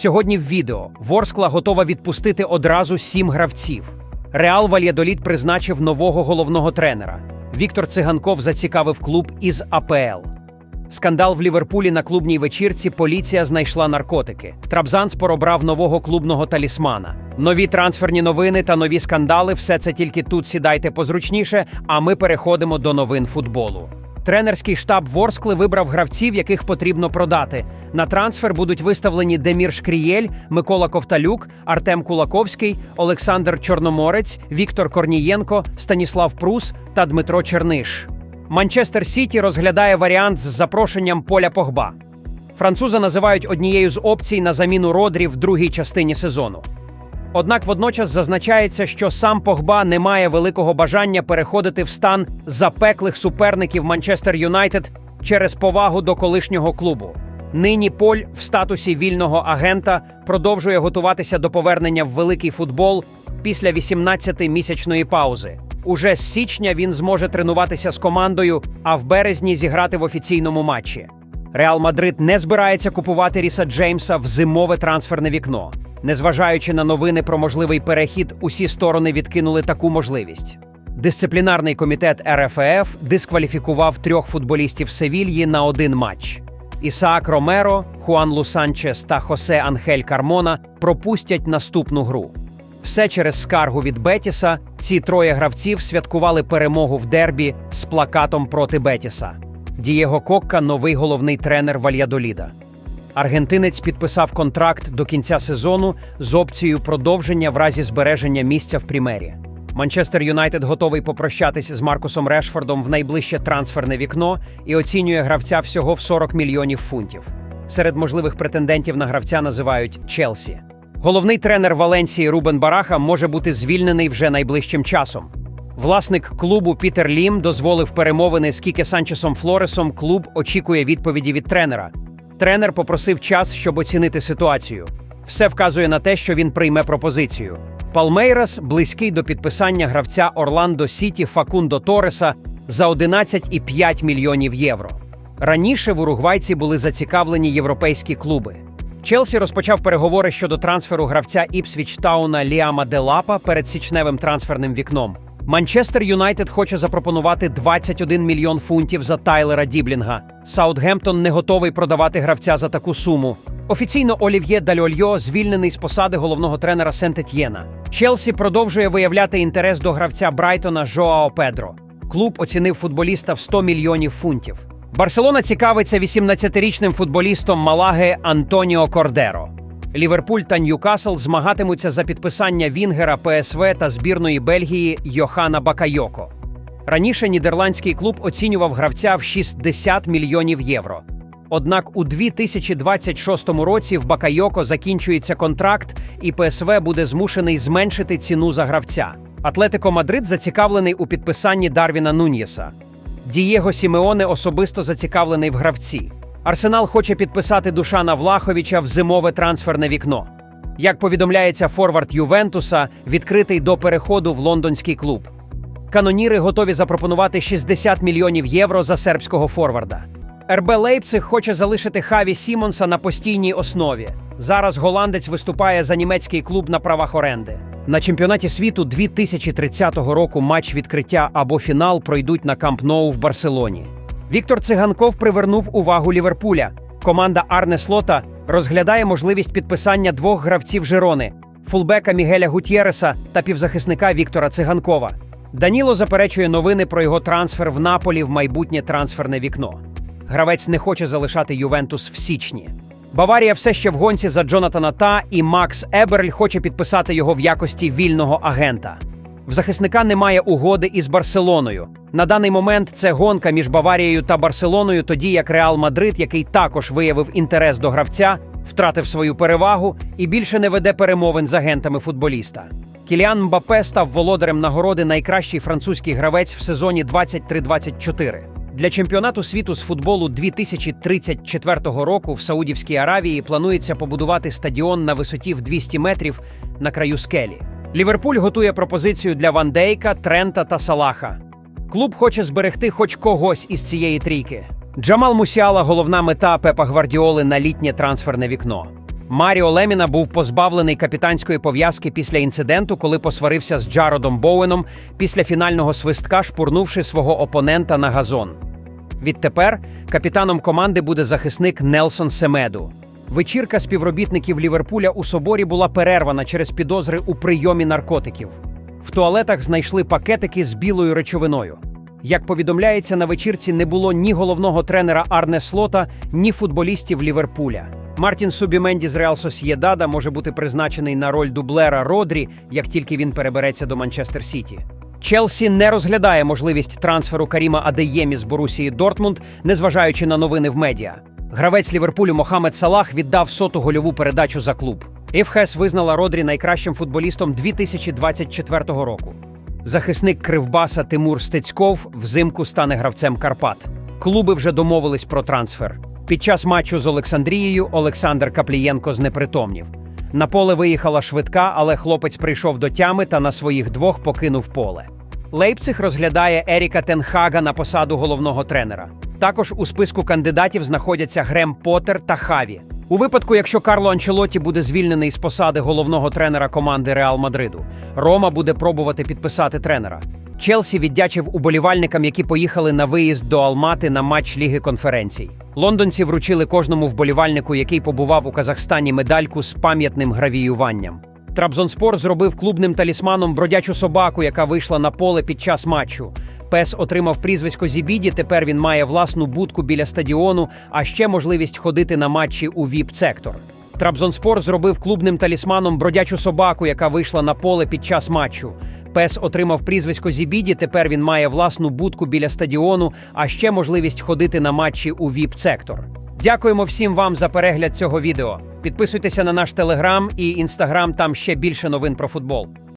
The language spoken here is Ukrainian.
Сьогодні в відео Ворскла готова відпустити одразу сім гравців. Реал Вальядоліт призначив нового головного тренера. Віктор Циганков зацікавив клуб із АПЛ. Скандал в Ліверпулі на клубній вечірці. Поліція знайшла наркотики. Трабзанспор обрав нового клубного талісмана. Нові трансферні новини та нові скандали. Все це тільки тут сідайте позручніше. А ми переходимо до новин футболу. Тренерський штаб Ворскли вибрав гравців, яких потрібно продати. На трансфер будуть виставлені Демір Шкрієль, Микола Ковталюк, Артем Кулаковський, Олександр Чорноморець, Віктор Корнієнко, Станіслав Прус та Дмитро Черниш. Манчестер Сіті розглядає варіант з запрошенням Поля Погба. Француза називають однією з опцій на заміну Родрі в другій частині сезону. Однак водночас зазначається, що сам Погба не має великого бажання переходити в стан запеклих суперників Манчестер Юнайтед через повагу до колишнього клубу. Нині Поль в статусі вільного агента продовжує готуватися до повернення в великий футбол після 18-місячної паузи. Уже з січня він зможе тренуватися з командою, а в березні зіграти в офіційному матчі. Реал Мадрид не збирається купувати Ріса Джеймса в зимове трансферне вікно. Незважаючи на новини про можливий перехід, усі сторони відкинули таку можливість. Дисциплінарний комітет РФФ дискваліфікував трьох футболістів Севільї на один матч. Ісаак Ромеро, Хуан Лусанчес та Хосе Анхель Кармона пропустять наступну гру. Все через скаргу від Бетіса ці троє гравців святкували перемогу в дербі з плакатом проти Бетіса. Дієго Кокка новий головний тренер Вальядоліда. Аргентинець підписав контракт до кінця сезону з опцією продовження в разі збереження місця в Прімері. Манчестер Юнайтед готовий попрощатись з Маркусом Решфордом в найближче трансферне вікно і оцінює гравця всього в 40 мільйонів фунтів. Серед можливих претендентів на гравця називають Челсі. Головний тренер Валенсії Рубен Бараха може бути звільнений вже найближчим часом. Власник клубу Пітер Лім дозволив перемовини Кіке Санчесом Флоресом. Клуб очікує відповіді від тренера. Тренер попросив час, щоб оцінити ситуацію. Все вказує на те, що він прийме пропозицію. Палмейрас близький до підписання гравця Орландо Сіті Факундо Тореса за 11,5 мільйонів євро. Раніше в уругвайці були зацікавлені європейські клуби. Челсі розпочав переговори щодо трансферу гравця Іпсвіч Тауна Ліама Делапа перед січневим трансферним вікном. Манчестер Юнайтед хоче запропонувати 21 мільйон фунтів за Тайлера Діблінга. Саутгемптон не готовий продавати гравця за таку суму. Офіційно Олів'є Дальольо звільнений з посади головного тренера Сент-Етьєна. Челсі продовжує виявляти інтерес до гравця Брайтона Жоао Педро. Клуб оцінив футболіста в 100 мільйонів фунтів. Барселона цікавиться 18-річним футболістом Малаги Антоніо Кордеро. Ліверпуль та Ньюкасл змагатимуться за підписання Вінгера ПСВ та збірної Бельгії Йохана Бакайоко. Раніше нідерландський клуб оцінював гравця в 60 мільйонів євро. Однак у 2026 році в Бакайоко закінчується контракт, і ПСВ буде змушений зменшити ціну за гравця. Атлетико Мадрид зацікавлений у підписанні Дарвіна Нуньєса. Дієго Сімеоне особисто зацікавлений в гравці. Арсенал хоче підписати Душана Влаховича в зимове трансферне вікно. Як повідомляється форвард Ювентуса, відкритий до переходу в лондонський клуб. Каноніри готові запропонувати 60 мільйонів євро за сербського форварда. РБ Лейпциг хоче залишити Хаві Сімонса на постійній основі. Зараз голландець виступає за німецький клуб на правах оренди. На чемпіонаті світу 2030 року матч відкриття або фінал пройдуть на Камп Ноу в Барселоні. Віктор Циганков привернув увагу Ліверпуля. Команда Арне Слота розглядає можливість підписання двох гравців Жирони фулбека Мігеля Гутєреса та півзахисника Віктора Циганкова. Даніло заперечує новини про його трансфер в Наполі в майбутнє трансферне вікно. Гравець не хоче залишати Ювентус в січні. Баварія все ще в гонці за Джонатана Та, і Макс Еберль хоче підписати його в якості вільного агента. В захисника немає угоди із Барселоною. На даний момент це гонка між Баварією та Барселоною, тоді як Реал Мадрид, який також виявив інтерес до гравця, втратив свою перевагу і більше не веде перемовин з агентами футболіста. Кіліан Мбапе став володарем нагороди найкращий французький гравець в сезоні 23-24. Для чемпіонату світу з футболу 2034 року в Саудівській Аравії планується побудувати стадіон на висоті в 200 метрів на краю скелі. Ліверпуль готує пропозицію для Ван Дейка, Трента та Салаха. Клуб хоче зберегти хоч когось із цієї трійки. Джамал Мусіала головна мета Пепа Гвардіоли на літнє трансферне вікно. Маріо Леміна був позбавлений капітанської пов'язки після інциденту, коли посварився з Джародом Боуеном після фінального свистка, шпурнувши свого опонента на газон. Відтепер капітаном команди буде захисник Нелсон Семеду. Вечірка співробітників Ліверпуля у соборі була перервана через підозри у прийомі наркотиків. В туалетах знайшли пакетики з білою речовиною. Як повідомляється, на вечірці не було ні головного тренера Арне Слота, ні футболістів Ліверпуля. Мартін Субіменді з Реал Сосєдада може бути призначений на роль дублера Родрі, як тільки він перебереться до Манчестер Сіті. Челсі не розглядає можливість трансферу Каріма Адеємі з Борусії Дортмунд, незважаючи на новини в медіа. Гравець Ліверпулю Мохамед Салах віддав соту гольову передачу за клуб. ІФХЕС визнала Родрі найкращим футболістом 2024 року. Захисник Кривбаса Тимур Стецьков взимку стане гравцем Карпат. Клуби вже домовились про трансфер. Під час матчу з Олександрією Олександр Каплієнко знепритомнів. На поле виїхала швидка, але хлопець прийшов до тями та на своїх двох покинув поле. Лейпциг розглядає Еріка Тенхага на посаду головного тренера. Також у списку кандидатів знаходяться Грем Поттер та Хаві. У випадку, якщо Карло Анчелотті буде звільнений з посади головного тренера команди Реал Мадриду, Рома буде пробувати підписати тренера. Челсі віддячив уболівальникам, які поїхали на виїзд до Алмати на матч Ліги конференцій. Лондонці вручили кожному вболівальнику, який побував у Казахстані, медальку з пам'ятним гравіюванням. Трабзонспор зробив клубним талісманом бродячу собаку, яка вийшла на поле під час матчу. Пес отримав прізвисько Зібіді. Тепер він має власну будку біля стадіону, а ще можливість ходити на матчі у ВІП-сектор. Трабзонспор зробив клубним талісманом бродячу собаку, яка вийшла на поле під час матчу. Пес отримав прізвисько Зібіді. Тепер він має власну будку біля стадіону, а ще можливість ходити на матчі у ВІП-сектор. Дякуємо всім вам за перегляд цього відео. Підписуйтеся на наш телеграм і інстаграм, там ще більше новин про футбол.